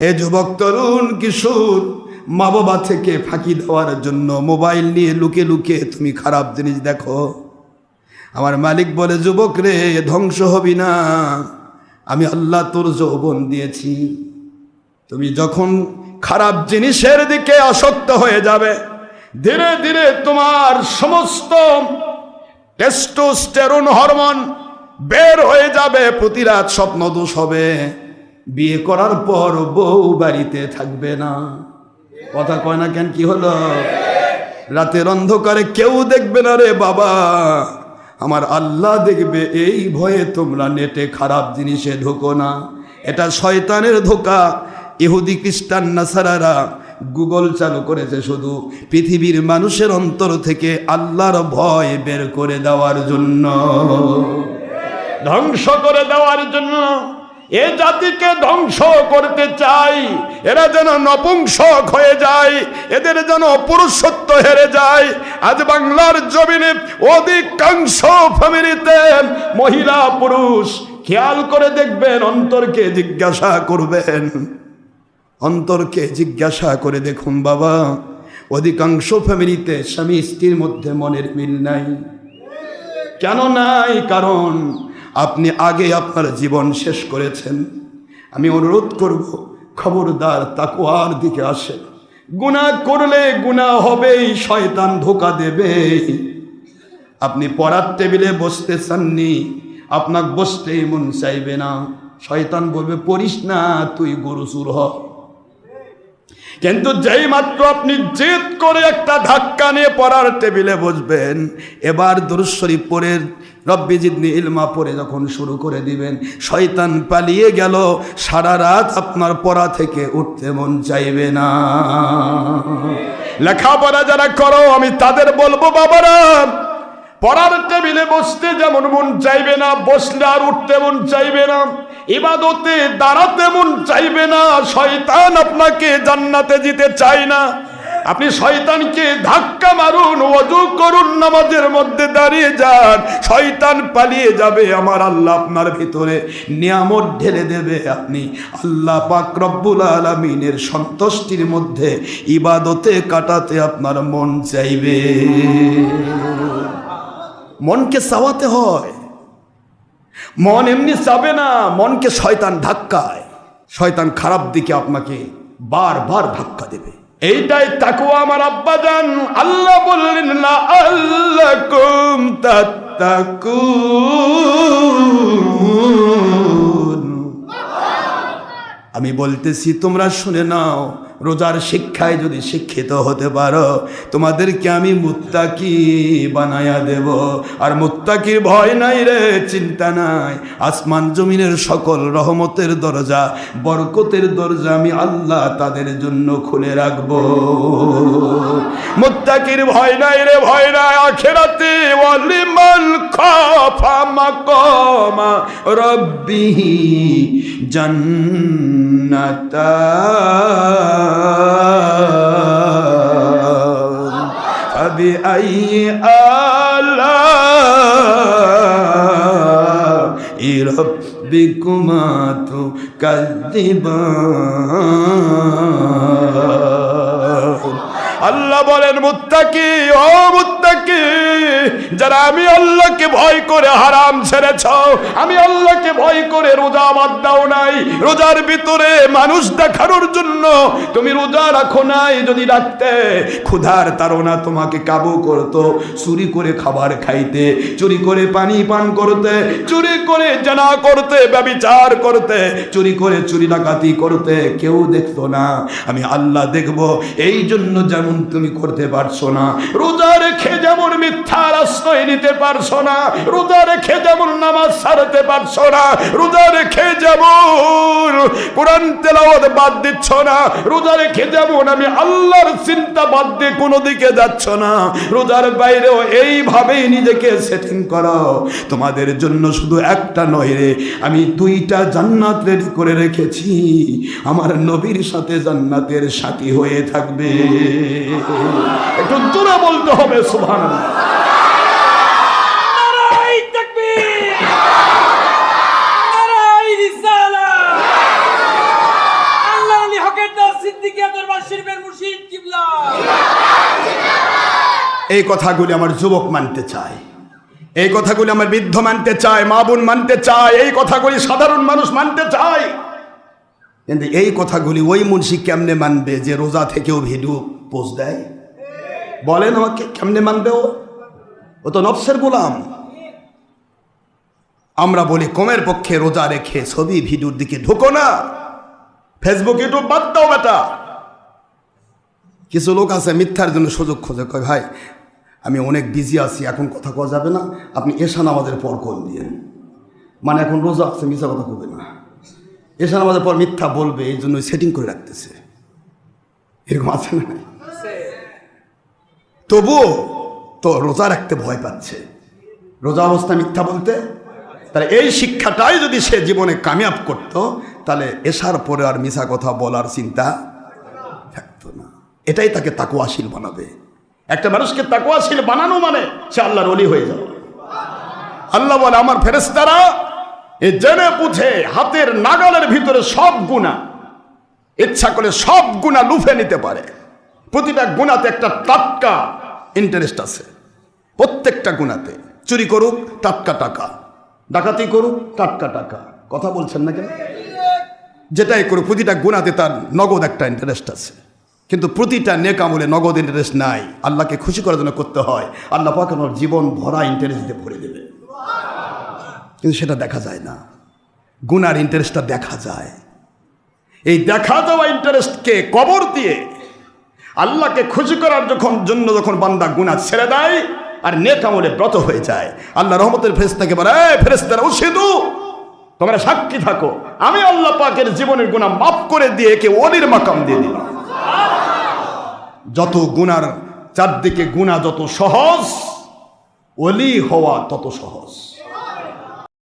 এ যুবক তরুণ কিশোর মা বাবা থেকে ফাঁকি দেওয়ার জন্য মোবাইল নিয়ে লুকে লুকে তুমি খারাপ জিনিস দেখো। আমার মালিক বলে, যুবক রে, ধ্বংস হবি না। আমি আল্লাহ তোর যৌবন দিয়েছি। তুমি যখন খারাপ জিনিসের দিকে আসক্ত হয়ে যাবে, ধীরে ধীরে তোমার সমস্ত টেস্টোস্টেরন হরমোন বের হয়ে যাবে, প্রতিরাত স্বপ্ন দোষ হবে। বিয়ে করার পর বউ বাড়িতে থাকবে না। কথা কয় না কেন, কি হলো? রাতের অন্ধকারে কেউ দেখবে না রে বাবা। আমার আল্লাহ দেখবে, এই ভয়ে তোমরা নেটে খারাপ জিনিসে ঢোকো না। এটা শয়তানের ধোকা। ইহুদি, খ্রিস্টান, নাসারারা গুগল চালু করেছে শুধু পৃথিবীর মানুষের অন্তর থেকে আল্লাহর ভয় বের করে দেওয়ার জন্য। ধ্বংস করে দেওয়ার জন্য। এ জাতিকে ধ্বংস করতে চাই, এরা যেন নপুংসক হয়ে যায়, এদের যেন পুরুষত্ব হেরে যায়। আজ বাংলার জমিনে অধিকাংশ ফ্যামিলিতে মহিলা, পুরুষ, খেয়াল করে দেখবেন, অন্তরকে জিজ্ঞাসা করবেন। অন্তরকে জিজ্ঞাসা করে দেখুন বাবা, অধিকাংশ ফ্যামিলিতে স্বামী স্ত্রীর মধ্যে মনের মিল নাই। কেন নাই? কারণ আপনি আগে আপনার জীবন শেষ করেছেন। আমি অনুরোধ করব, খবরদার তাকুয়ার দিকে আসেন। গুনাহ করলে গুনাহ হবেই, শয়তান ধোকা দেবে। আপনি পড়ার টেবিলে বসতে চাননি, আপনাকে বসতেই মন চাইবে না। শয়তান বলবে, পড়িস না, তুই গরু চুর হ। কিন্তু যেই মাত্র আপনি জেদ করে একটা ধাক্কা নিয়ে পড়ার টেবিলে বসবেন, এবার দুরুশরীফ পরে রব্বি জিদনি ইলমা পরে যখন শুরু করে দিবেন, শয়তান পালিয়ে গেল, সারা রাত আপনার পড়া থেকে উঠতে মন চাইবে না। লেখাপড়া যারা করো, আমি তাদের বলব, বাবারা পড়ার টেবিলে বসতে যেমন মন চাইবে না, বসলে আর উঠতে মন চাইবে না, ইবাদতে দাঁড়াতে মন চাইবে না, শয়তান আপনাকে জান্নাতে যেতে চায় না। আপনি শয়তানকে ধাক্কা মারুন অজু করুন, নামাজের মধ্যে দাঁড়িয়ে যান, শয়তান পালিয়ে যাবে আমার আল্লাহ আপনার ভিতরে। নিয়ামত ঢেলে দেবে আপনি। আল্লাহ পাক রব্বুল আলমিনের সন্তুষ্টির মধ্যে ইবাদতে কাটাতে আপনার মন চাইবে। মনকে চাওয়াতে হয়। মন এমনি চাবে না মনকে শয়তান ধাক্কায়। শয়তান খারাপ দিকে আপনাকে বারবার ধাক্কা দেবে। এইটাই তাকুয়া আমার আব্বা জান। আল্লাহ বললেন না আল্লাহ কুম তাত্তাকুন। আমি বলতেছি তোমরা শুনে নাও রোজার শিক্ষায় যদি শিক্ষিত হতে পারো, তোমাদেরকে আমি মুত্তাকি বানায়া দেব। আর মুত্তাকির ভয় নাই রে, চিন্তা নাই। আসমান জমিনের সকল রহমতের দরজা, বরকতের দরজা আমি আল্লাহ তাদের জন্য খুলে রাখব। মুত্তাকির ভয় নাই রে, ভয় নাই। আখেরাতে ওয়ালিমান খাফা মাকামা রব্বিহি জান্নাতান فبأي آلاء ربكما تكذبان আল্লাহ বলেন মুত্তাকি ও মুত্তাকি যারা আমি আল্লাহকে ভয় করে হারাম ছেড়েছ, আমি আল্লাহকে ভয় করে রোজা বাদ দাও নাই। রোজার ভিতরে মানুষ দেখানোর জন্য তুমি রোজা রাখো নাই যদি রাখতে। ক্ষুধার তারা তোমাকে কাবু করতো, চুরি করে খাবার খাইতে, চুরি করে পানি পান করতে, চুরি করে জানা করতে, ব্যবিচার করতে, চুরি করে চুরি ডাকাতি করতে কেউ দেখতো না। আমি আল্লাহ দেখব এই জন্য যেমন তুমি করতে পারছ না। রোজা রেখে যেমন আশ্রয় নিতে পারছ না, রোজা রেখে যেমন নামাজ পারছ না, রোজা রেখে যেমন কোরআন তেলাওয়াত বাদ দিচ্ছ না, রোজা রেখে যেমন আমি আল্লাহর চিন্তা বাদ দিয়ে কোনো দিকে যাচ্ছ না, রোজার বাইরেও এইভাবেই নিজেকে সেটিং করো তোমাদের জন্য শুধু একটা নয় রে, আমি দুইটা জান্নাত রেডি করে রেখেছি, আমার নবীর সাথে জান্নাতের সাথী হয়ে থাকবে। একটু জোরে বলতে হবে সুভান এই কথাগুলি আমার যুবক মানতে চায়। এই কথাগুলি আমার বৃদ্ধ মানতে চায়, মা বোন মানতে চায়, এই কথাগুলি সাধারণ মানুষ মানতে চায়। কিন্তু এই কথাগুলি ওই মুন্সি কেমনে মানবে যে রোজা থেকেও ভিডিও পোস্ট দেয়? বলেন আমাকে, কেমনে মানবে ও? ও তো নফসের গোলাম। আমরা বলি, কমের পক্ষে রোজা রেখে ছবি, ভিডিওর দিকে ঢোকো না। ফেসবুক, ইউটিউব বাদ দাও বেটা। কিছু লোক আছে মিথ্যার জন্য সুযোগ খোঁজে। কয়, ভাই আমি অনেক বিজি আছি, এখন কথা কওয়া যাবে না। আপনি এশা নামাজের পর কল দিয়ে মানে এখন রোজা আছে, মিথ্যা কথা কবে না। এশা নামাজের পর মিথ্যা বলবে, এই জন্য সেটিং করে রাখতেছে। এরকম আছে না? তবুও তো রোজা রাখতে ভয় পাচ্ছে। রোজা অবস্থা মিথ্যা বলতে? তাহলে এই শিক্ষাটাই যদি সে জীবনে কামিয়াব করত, তাহলে এসার পরে আর মিশা কথা বলার চিন্তা থাকতো না। এটাই তাকে তাকুয়াশীল বানাবে। একটা মানুষকে তাকুয়াশীল বানানো মানে সে আল্লাহর অলি হয়ে যাবে আল্লাহ বলে, আমার ফেরেস্তারা এ জেনে বুঝে হাতের নাগালের ভিতরে সব গুণা ইচ্ছা করে সব গুণা লুফে নিতে পারে। প্রতিটা গুণাতে একটা টাটকা ইন্টারেস্ট আছে। প্রত্যেকটা গুণাতে চুরি করুক, টাটকা টাকা। ডাকাতি করুক, টাটকা টাকা। কথা বলছেন না কেন? যেটাই করুক, প্রতিটা গুণাতে তার নগদ একটা ইন্টারেস্ট আছে। কিন্তু প্রতিটা নেকামলে নগদ ইন্টারেস্ট নাই। আল্লাহকে খুশি করার জন্য করতে হয়। আল্লাহ পাক আমার জীবন ভরা ইন্টারেস্ট দিয়ে ভরে দেবে। কিন্তু সেটা দেখা যায় না। গুনার ইন্টারেস্টটা দেখা যায়। এই দেখা দেওয়া ইন্টারেস্টকে কবর দিয়ে আল্লাহকে খুশি করার যখন জন্য যখন বান্দা গুণা ছেড়ে দেয় আর নেকামলে ব্রত হয়ে যায়, আল্লাহ রহমতের ফেরেস্তাকে বলে, "এই ফেরেস্তারা উসিদু তোমরা সাক্ষী থাকো। আমি আল্লাহ পাকের জীবনের গুণা মাফ করে দিয়ে একে অলির মাকাম দিয়ে দিলাম। যত গুনার চারদিকে গুণা যত সহজ অলি হওয়া তত সহজ।